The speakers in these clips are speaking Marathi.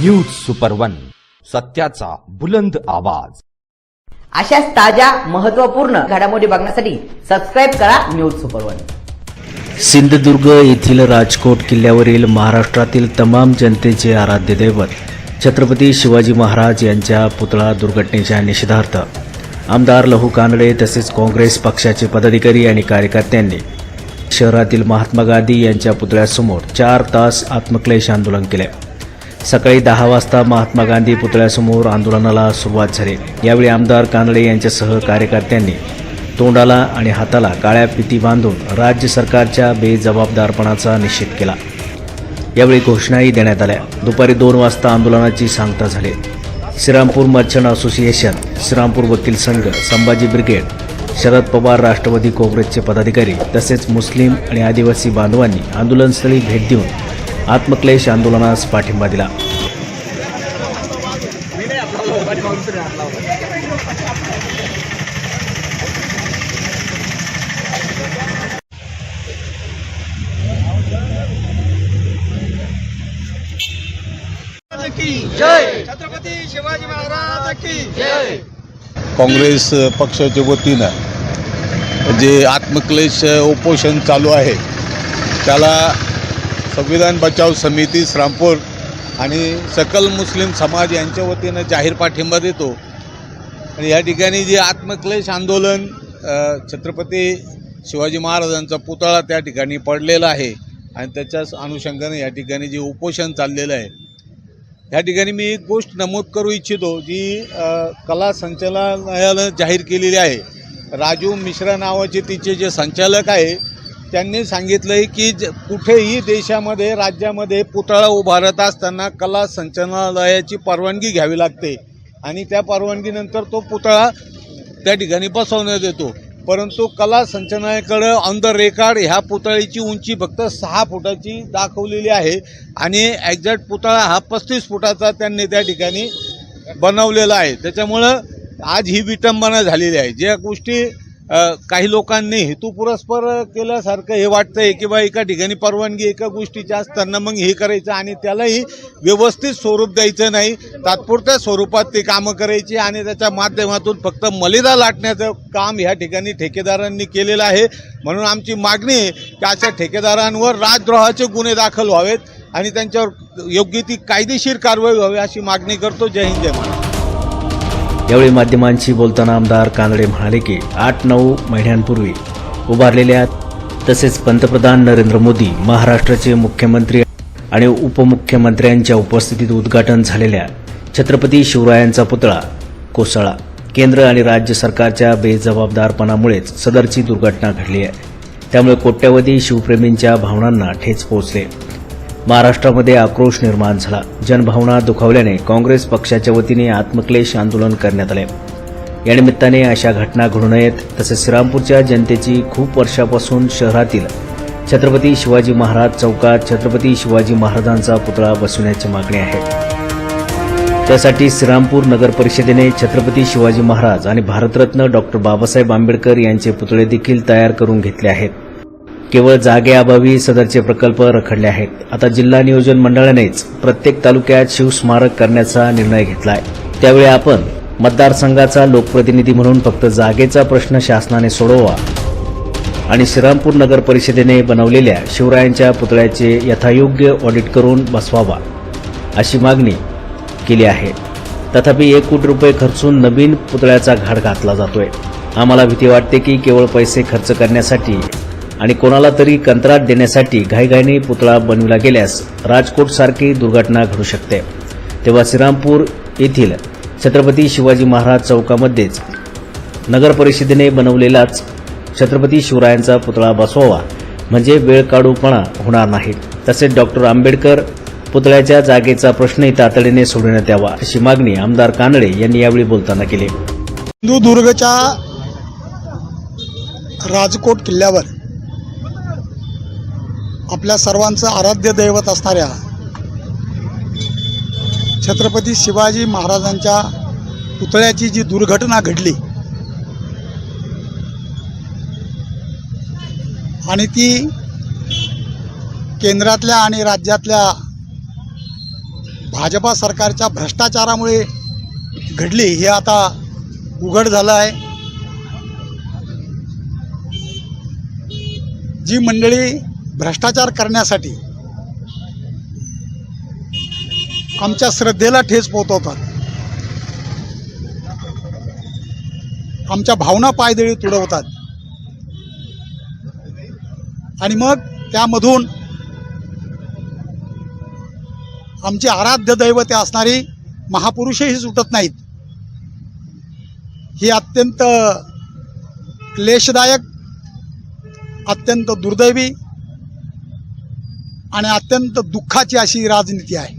न्यूज सुपर वन सत्याचा बुलंद आवाज. अशाच ताज्या महत्त्वपूर्ण घडामोडी बघण्यासाठी सबस्क्राईब करा न्यूज सुपर वन सिंधुदुर्ग येथील राजकोट किल्ल्यावरील महाराष्ट्रातील तमाम जनतेचे आराध्य दैवत छत्रपती शिवाजी महाराज यांच्या पुतळा दुर्घटनेच्या निषेधार्थ. आमदार लहू कानडे तसेच काँग्रेस पक्षाचे पदाधिकारी आणि कार्यकर्त्यांनी शहरातील महात्मा गांधी यांच्या पुतळ्यासमोर चार तास आत्मक्लेश आंदोलन केले. सकाळी दहा वाजता महात्मा गांधी पुतळ्यासमोर आंदोलनाला सुरुवात झाली. यावेळी आमदार कानडे यांच्यासह कार्यकर्त्यांनी तोंडाला आणि हाताला काळ्या पिती बांधून राज्य सरकारच्या बेजबाबदारपणाचा निषेध केला. यावेळी घोषणाही देण्यात आल्या. दुपारी दोन वाजता आंदोलनाची सांगता झाली. श्रीरामपूर मर्चंट असोसिएशन श्रीरामपूर वकील संघ संभाजी ब्रिगेड शरद पवार राष्ट्रवादी काँग्रेसचे पदाधिकारी तसेच मुस्लिम आणि आदिवासी बांधवांनी आंदोलनस्थळी भेट देऊन आत्मक्लेश आंदोलनास पाठिंबा दिला. छत्रपती शिवाजी महाराज की जय काँग्रेस पक्षाच्या वतीनं जे आत्मक्लेश उपोषण चालू आहे त्याला संविधान बचाव समिती श्रामपूर आणि सकल मुस्लिम समाज यांच्या वतीनं जाहीर पाठिंबा देतो. आणि या ठिकाणी जे आत्मक्लेश आंदोलन छत्रपती शिवाजी महाराजांचा पुतळा त्या ठिकाणी पडलेला आहे आणि त्याच्याच अनुषंगाने या ठिकाणी जे उपोषण चाललेलं आहे. या ठिकाणी मी एक गोष्ट नमूद करू इच्छितो जी कला संचालनालयानं जाहीर केलेली आहे. राजू मिश्रा नावाचे तिचे जे संचालक आहे त्यांनी सांगितलं आहे की ज कुठेही देशामध्ये राज्यामध्ये पुतळा उभारत असताना कला संचालनालयाची परवानगी घ्यावी लागते. आणि त्या परवानगीनंतर तो पुतळा त्या ठिकाणी बसवण्यात येतो. परंतु कला संचालनालयाकडं ऑन द रेकॉर्ड ह्या पुतळ्याची उंची फक्त सहा फुटाची दाखवलेली आहे. आणि एक्झॅक्ट पुतळा हा पस्तीस फुटाचा त्यांनी त्या ठिकाणी बनवलेला आहे. त्याच्यामुळं आज ही विटंबना झालेली आहे. ज्या गोष्टी काही लोकांनी हेतुपुरस्पर केल्यासारखं हे वाटतंय की बा एका ठिकाणी परवानगी एका गोष्टीची असताना मग हे करायचं आणि त्यालाही व्यवस्थित स्वरूप द्यायचं नाही. तात्पुरत्या स्वरूपात ते कामं करायची आणि त्याच्या माध्यमातून फक्त मलिदा लाटण्याचं काम ह्या ठिकाणी ठेकेदारांनी केलेलं आहे. म्हणून आमची मागणी आहे की अशा ठेकेदारांवर राजद्रोहाचे गुन्हे दाखल व्हावेत आणि त्यांच्यावर योग्य ती कायदेशीर कारवाई व्हावी अशी मागणी करतो. जय हिंद जय महाराज यावेळी माध्यमांशी बोलताना आमदार कानडे म्हणाले की आठ नऊ महिन्यांपूर्वी उभारलेल्या तसेच पंतप्रधान नरेंद्र मोदी महाराष्ट्राचे मुख्यमंत्री आणि उपमुख्यमंत्र्यांच्या उपस्थितीत उद्घाटन झालेल्या छत्रपती शिवरायांचा पुतळा कोसळा केंद्र आणि राज्य सरकारच्या बेजबाबदारपणामुळेच सदरची दुर्घटना घडली आहे. त्यामुळे कोट्यवधी शिवप्रेमींच्या भावनांना ठेच पोहोचले. महाराष्ट्रामध्ये आक्रोश निर्माण झाला. जनभावना दुखावल्याने काँग्रेस पक्षाच्या वतीने आत्मक्लेश आंदोलन करण्यात आले. या निमित्ताने अशा घटना घडू नयेत तसेच श्रीरामपूरच्या जनतेची खूप वर्षापासून शहरातील छत्रपती शिवाजी महाराज चौकात छत्रपती शिवाजी महाराजांचा पुतळा बसवण्याची मागणी आहे. त्यासाठी श्रीरामपूर नगर परिषदेने छत्रपती शिवाजी महाराज आणि भारतरत्न डॉक्टर बाबासाहेब आंबेडकर यांचे पुतळे देखील तयार करून घेतले आहेत. केवळ जागेअभावी सदरचे प्रकल्प रखडले आहेत. आता जिल्हा नियोजन मंडळानेच प्रत्येक तालुक्यात शिवस्मारक करण्याचा निर्णय घेतलाय. त्यावेळी आपण मतदारसंघाचा लोकप्रतिनिधी म्हणून फक्त जागेचा प्रश्न शासनाने सोडवा आणि श्रीरामपूर नगर परिषदेने बनवलेल्या शिवरायांच्या पुतळ्याचे यथायोग्य ऑडिट करून बसवावा अशी मागणी केली आहे. तथापि एक कोटी रुपये खर्चून नवीन पुतळ्याचा घाट घातला जातोय. आम्हाला भीती वाटते की केवळ पैसे खर्च करण्यासाठी आणि कोणाला तरी कंत्राट देण्यासाठी घाईघाईने पुतळा बनविला गेल्यास राजकोट सारखी दुर्घटना घडू शकते. तेव्हा श्रीरामपूर येथील छत्रपती शिवाजी महाराज चौकामध्येच नगर परिषदेने बनवलेलाच छत्रपती शिवरायांचा पुतळा बसवावा म्हणजे वेळ काढूपणा होणार नाही. तसेच डॉक्टर आंबेडकर पुतळ्याच्या जागेचा प्रश्नही तातडीने सोडवण्यात यावा अशी मागणी आमदार कानडे यांनी यावेळी बोलताना केली. सिंधुदुर्गच्या राजकोट किल्ल्यावर आपल्या सर्वांचं आराध्य दैवत असणाऱ्या छत्रपती शिवाजी महाराजांच्या पुतळ्याची जी दुर्घटना घडली आणि ती केंद्रातल्या आणि राज्यातल्या भाजपा सरकारच्या भ्रष्टाचारामुळे घडली हे आता उघड झालं आहे. जी मंडळी भ्रष्टाचार करण्यासाठी आमच्या श्रद्धेला ठेच पोहोचवतात. आमच्या भावना पायदळी तुडवतात. आणि मग त्यामधून आमची आराध्य दैवते असणारी महापुरुषही सुटत नाहीत. ही अत्यंत क्लेशदायक अत्यंत दुर्दैवी आणि अत्यंत दुःखाची अशी राजनीती आहे.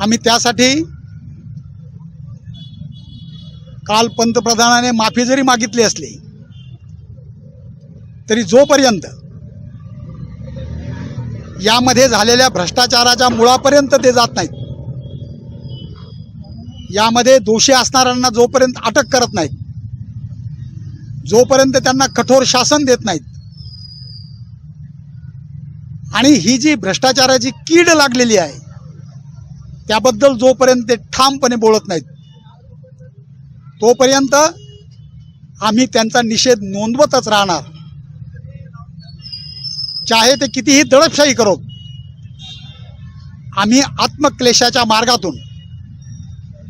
आम्ही त्यासाठी काल पंतप्रधानाने माफी जरी मागितली असली तरी जोपर्यंत यामध्ये झालेल्या भ्रष्टाचाराच्या मुळापर्यंत ते जात नाहीत यामध्ये दोषी असणाऱ्यांना जोपर्यंत अटक करत नाहीत जोपर्यंत त्यांना कठोर शासन देत नाहीत आणि ही जी भ्रष्टाचाराची कीड लागलेली आहे त्याबद्दल जोपर्यंत ते ठामपणे बोलत नाहीत तोपर्यंत आम्ही त्यांचा निषेध नोंदवतच राहणार. चाहे ते कितीही दडपशाही करो आम्ही आत्मक्लेशाच्या मार्गातून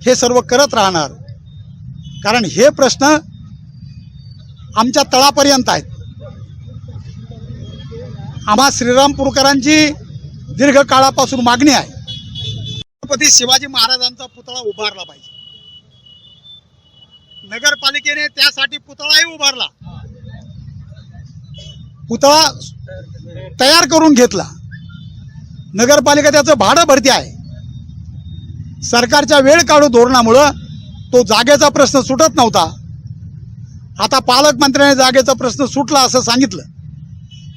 हे सर्व करत राहणार. कारण हे प्रश्न आमच्या तळापर्यंत आहेत. आम्हा श्रीरामपूरकरांची दीर्घकाळापासून मागणी आहे. छत्रपती शिवाजी महाराजांचा पुतळा उभारला पाहिजे. नगरपालिकेने त्यासाठी पुतळाही उभारला. पुतळा तयार करून घेतला. नगरपालिका त्याचं भाडं भरती आहे. सरकारच्या वेळ काढू धोरणामुळं तो जागेचा प्रश्न सुटत नव्हता. आता पालकमंत्र्याने जागेचा प्रश्न सुटला असं सांगितलं.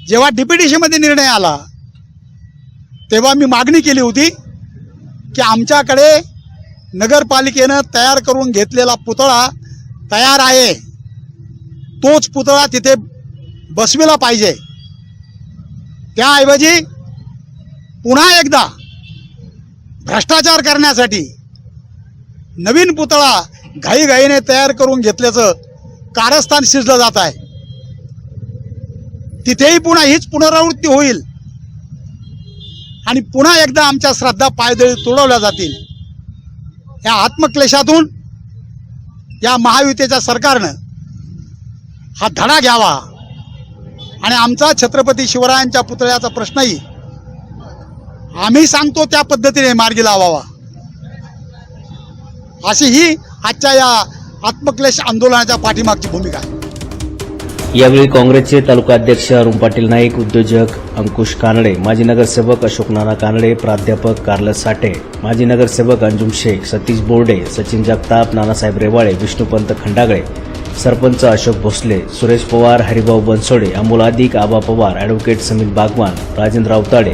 जेव्हा डीपीडीसीमध्ये निर्णय आला तेव्हा मी मागणी केली होती की आमच्याकडे नगरपालिकेनं तयार करून घेतलेला पुतळा तयार आहे. तोच पुतळा तिथे बसविला पाहिजे. त्याऐवजी पुन्हा एकदा भ्रष्टाचार करण्यासाठी नवीन पुतळा घाईघाईने तयार करून घेतल्याचं कारस्थान शिजलं जात आहे. तिथेही पुन्हा हीच पुनरावृत्ती होईल. आणि पुन्हा एकदा आमच्या श्रद्धा पायदळी तुडवल्या जातील. या आत्मक्लेशातून या महायुतीच्या सरकारनं हा धडा घ्यावा. आणि आमचा छत्रपती शिवरायांच्या पुतळ्याचा प्रश्नही आम्ही सांगतो त्या पद्धतीने मार्गी लावावा. अशी ही आजच्या या आत्मक्लेश आंदोलनाच्या पाठीमागची भूमिका आहे. यावेळी काँग्रेसचे तालुका अध्यक्ष अरुण पाटील नाईक उद्योजक अंकुश कानडे माजी नगरसेवक अशोक नाना कानडे प्राध्यापक कार्लस साठे माजी नगरसेवक Anjum Shaikh Satish Borde Sachin Jagtap Nanasaheb Revale Vishnupant Khandagale sarpanch Ashok Bhosale Suresh Pawar Haribhau Bansode Amol Adik Aba Pawar advocate Sameer Bagwan Rajendra Awtade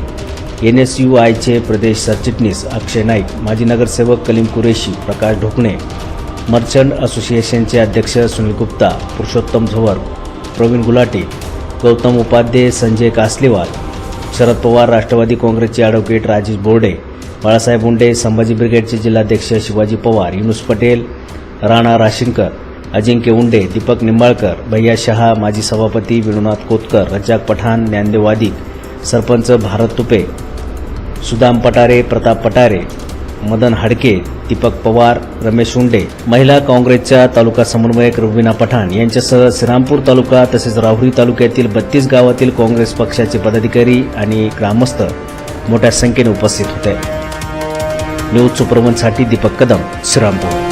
N S U आयचे प्रदेश सरचिटणीस अक्षय नाईक माजी नगरसेवक कलीम कुरेशी प्रकाश ढोकणे मर्चंट असोसिएशनचे अध्यक्ष सुनील गुप्ता पुरुषोत्तम झोवर प्रवीण गुलाटे गौतम उपाध्ये संजय कासलेवाल शरद पवार राष्ट्रवादी काँग्रेसचे ॲडव्होकेट राजेश बोर्डे बाळासाहेब मुंडे संभाजी ब्रिगेडचे जिल्हाध्यक्ष शिवाजी पवार युनुस पटेल राणा राशिंकर अजिंक्य उंडे दीपक निंबाळकर भैया शहा माजी सभापती विणुनाथ कोतकर रज्जाक पठाण ज्ञानदेव वादिक सरपंच भारत तुपे सुदाम पटारे प्रताप पटारे मदन हाडके दीपक पवार रमेश उंडे महिला काँग्रेसच्या तालुका समन्वयक रुबिना पठाण यांच्यासह श्रीरामपूर तालुका तसेच राहुरी तालुक्यातील बत्तीस गावातील काँग्रेस पक्षाचे पदाधिकारी आणि ग्रामस्थ मोठ्या संख्येने उपस्थित होते. न्यूज सुपरवनसाठी दीपक कदम श्रीरामपूर.